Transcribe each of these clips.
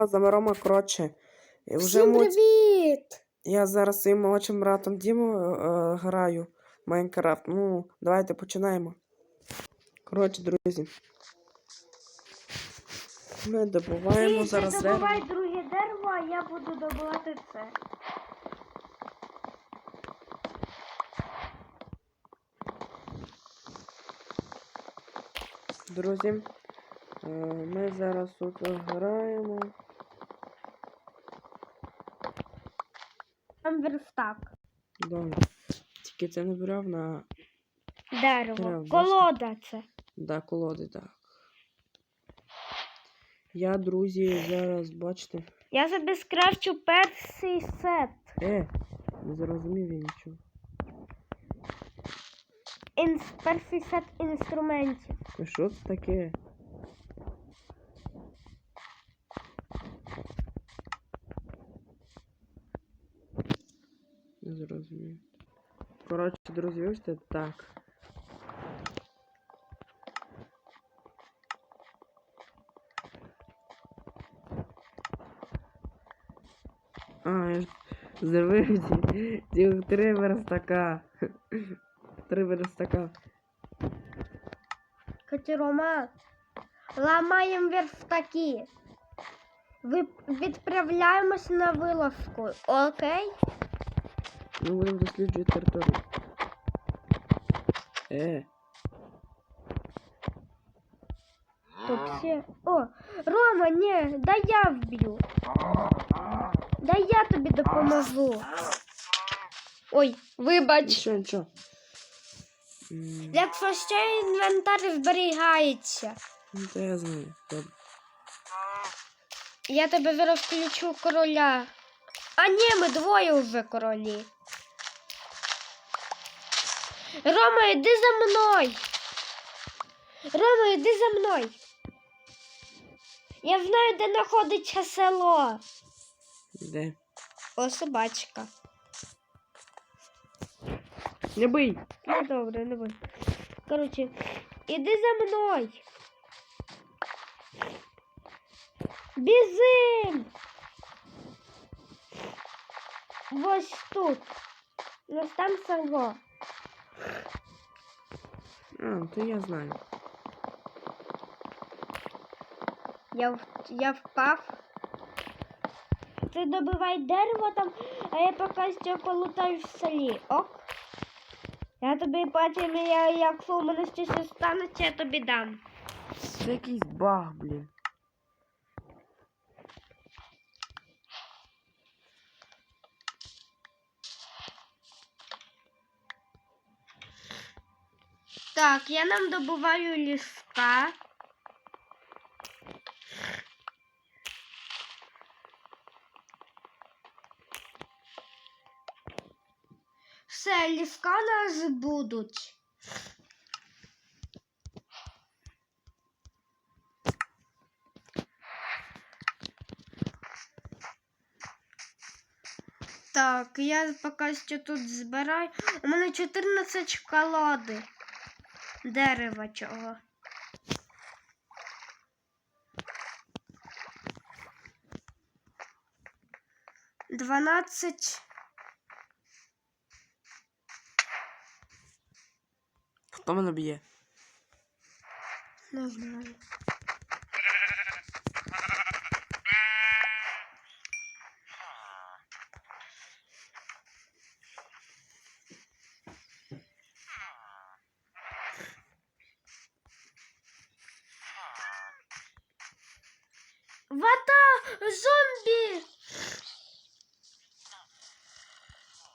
за Рома, коротше. Вже Всім муть... привіт! Я зараз своїм молодшим братом Дімою е, граю в Майнкрафт. Ну, давайте починаємо. Коротше, друзі. Ми добуваємо Ти зараз дерево. добувай друге дерево, а я буду добувати це. Друзі, е, ми зараз тут граємо. Там верстак. Добре. Тільки це не брав на Дерево. Дерево, Колода це. да, колоди, так. Я, друзі, зараз бачите. Я собі скрафчу перший сет. Е, не зрозумів я нічого. Інс... Перший сет інструментів. Що це таке? Не зрозумів. Коротше, друзі, бачите, так. А, я ж зробив ці- ці три верстака. Три верстака. Катерома. Ламаємо верстаки. Ви... Відправляємось на вилазку, окей? Ми будемо досліджувати територію. Е, Тут всі. О, Рома, ні, дай я вб'ю. Дай я тобі допоможу. Ой, вибач. нічого, нічого. М, Якщо ще інвентар зберігається. Ну, то я знаю. Добре. Я тебе зараз включу короля. А ні, ми двоє вже королі. Рома, йди за мною. Рома, йди за мною. Я знаю, де знаходиться село. Де? О, собачка. Не бий! Ну добре, не бой. Коротше, іди за мною. Бізим! Ось тут. Ось там село. А, то я знаю. Я, в- я впав. Ти добивай дерево там, а я поки що полутаю в селі. Ок? Я тобі потім, я, якщо у мене щось станеться, я тобі дам. Це якийсь баг, блін. Так, я нам добуваю ліска. Все, ліска нас будуть. Так, я поки що тут збираю. У мене 14 шоколади. Дерева чого. Дванадцять. Хто мене б'є? Не знаю. Вата зомбі!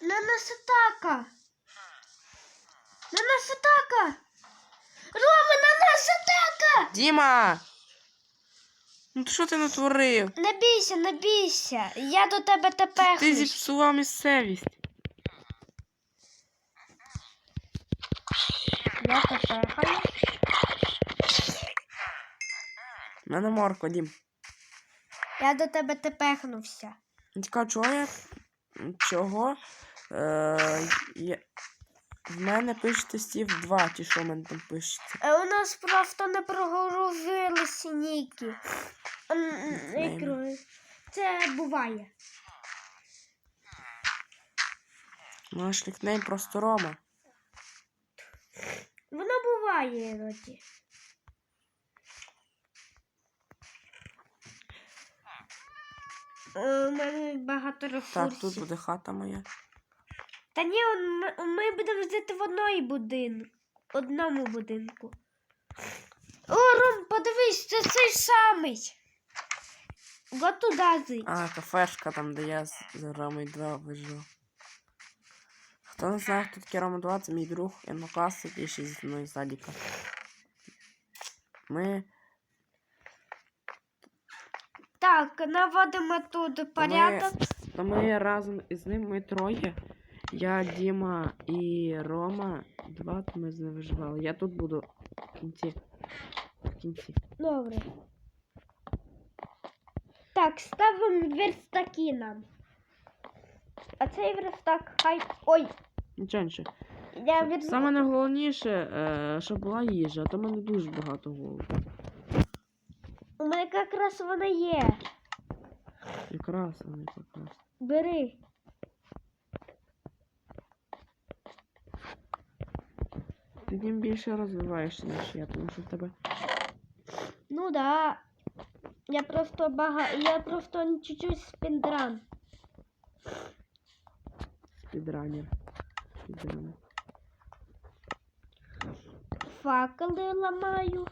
На нас атака! На нас атака! Рома, на нас атака! Діма! Ну то що ти натворив? Не бійся, не бійся. Я до тебе тепер. Ти зіпсував місцевість. Я тепер. Мене морква, Дім. Я до тебе тепехнувся. Цікаво, чого я? Чого? Е, я... В мене пишете стів 2, ті, що в мене там пишеться. А у нас просто не прогрузилися ніки. Це буває. Наш нікнейм просто Рома. Воно буває іноді. У мене багато ресурсів. Так, тут буде хата моя. Та ні, он- ми, ми будемо жити в одній будинку. Одному будинку. О, Ром, подивись, це цей самий. Го туди зий. А, кафешка там, де я з, з Ромою 2 вижив. Хто не знає, хто такий Рома 2, це мій друг, однокласник, і ще зі мною з садика. Ми Так, наводимо тут порядок. То ми разом із ним ми троє. Я, Діма і Рома. Два ми з ним виживали. Я тут буду в кінці. В кінці. Добре. Так, ставимо верстаки нам. А цей верстак хай. Ой, Нічого нічого. я. Саме найголовніше, е, щоб була їжа, а то в мене дуже багато голоду. У мене якраз вона є. Якраз, а не якраз. Бери. Ти тим більше розвиваєшся, ніж я, тому що в тебе Ну да. Я просто бага... Я просто чуть-чуть спиндран. спідранер. Спідранер. Факели ламаю.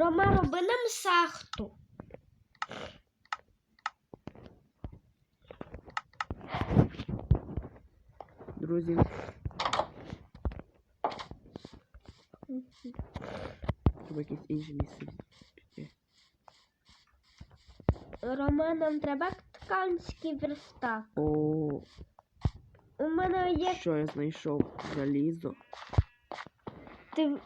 Рома, роби нам сахту. Друзі, треба якесь інше місце. Рома, нам треба тканський верстак. О, У мене є. що я знайшов? Залізо. Ти...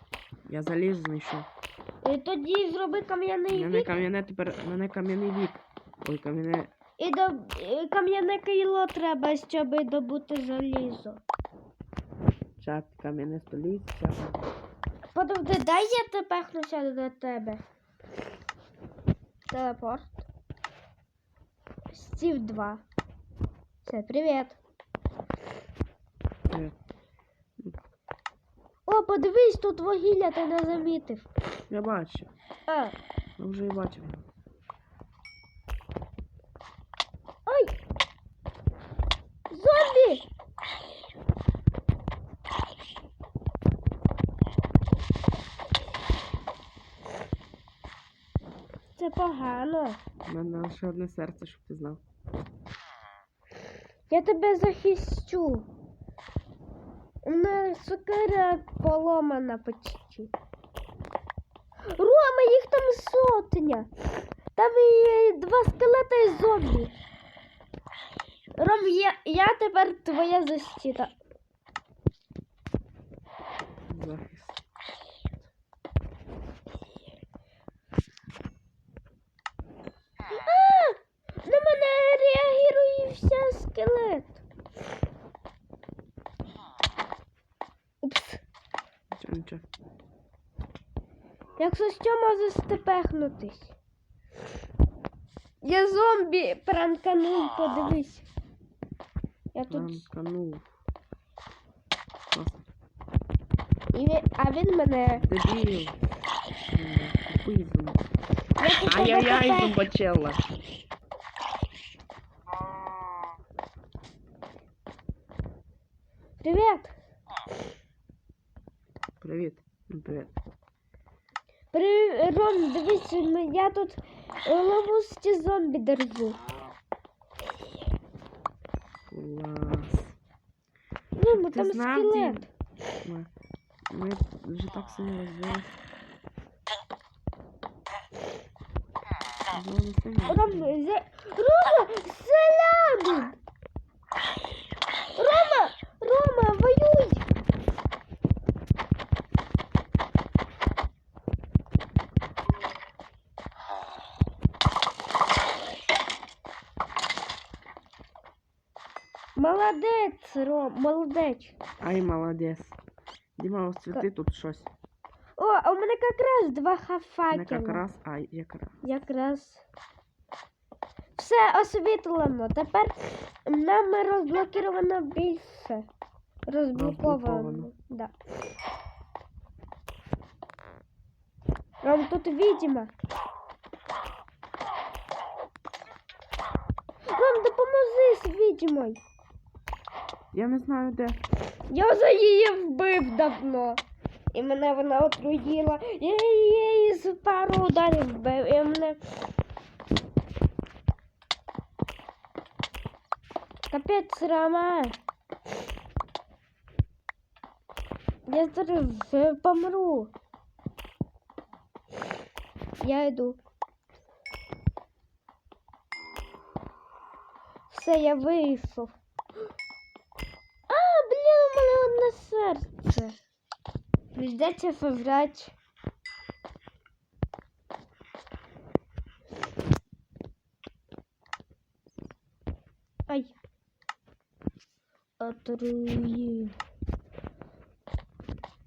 Я залізо знайшов. Е, Тоді зроби кам'яний Мене кам'яне тепер. Мене кам'яний вік. Ой, кам'яне. і до... е, кам'яне кайло треба, щоб добути залізо. Чат, кам'яне століття. Подожди, дай я тепехнуся до тебе. Телепорт. Стів 2. Все, привіт. Е, О, подивись, тут вугілля ти не замітив. Я бачу. А, Я вже і бачив. ой! Зомбі! Це погано. У мене лише одне серце, щоб ти знав. Я тебе захищу. У нас сокира поломана почти. Рома, їх там сотня. Там і два скелета і зомбі. Ром, я, я тепер твоя защита. Захист. А! На мене реагує скелет. Упс. Нічого, нічого. Якщо що може степехнутись. Я зомбі пранканув, подивись. Я тут. Пранканув. І він... А він мене. Дебіл. Зомбі. Ай-яй-яй, зомбачелла. Привіт. Привіт. Ну, Привіт. При... Ром, дивись, ми- я тут ловусті зомбі держу. Клас. Ну, бо Ти там знав, скелет. Дім? Ми, ми вже так сильно розвилися. Розвилися сильно. Ром, зе... Рома, селянин! Молодець, Ром, молодець. Ай, молодець. Діма, ось цвіти тут щось. О, а у мене якраз два Не хафакела. якраз, а якраз. Якраз. Все освітлено. Тепер нам розблокіровано більше. Розблоковано. Розблоковано. Да. Ром, тут відьма. Ром, допоможи з відьмою. Я не знаю де. Я за її вбив давно. І мене вона отруїла. Я її з пару ударів вбив. І мене. Капець Рома. Я зараз вже помру. Я йду. Все, я вийшов. Одне серце. Прийдеться вибрати. Ай. Отруїв.